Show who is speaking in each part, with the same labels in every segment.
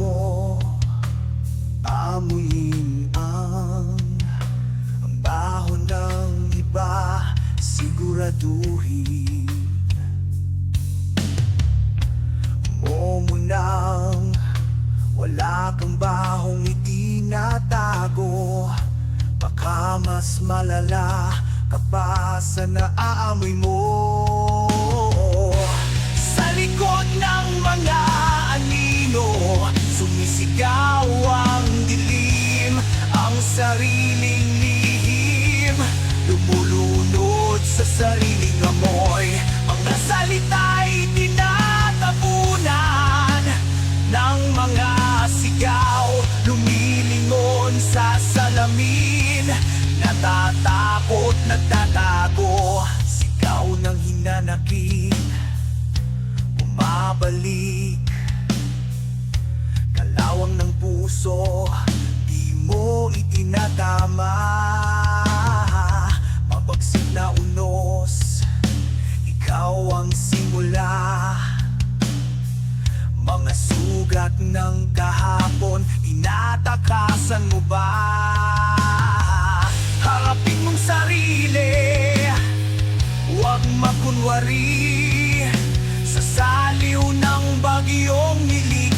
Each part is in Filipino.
Speaker 1: mo Amuyin ang Ang baho ng iba Siguraduhin. Wala kang bahong itinatago Baka mas malala ka pa sa mo sariling amoy. Mga salita'y tinatapunan Ng mga sigaw. Lumilingon sa salamin. Natatakot, nagtatago. Sigaw ng hinanakit. Bumabalik. Kalawang ng puso. Di mo itinatama ng kahapon Inatakasan mo ba? Harapin mong sarili Huwag makunwari Sa saliw ng bagyong nilikha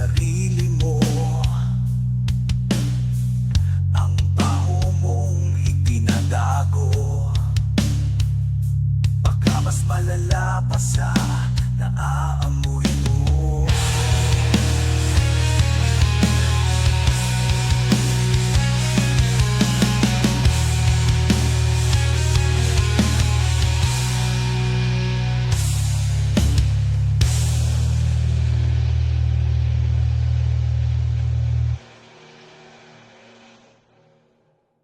Speaker 1: sarili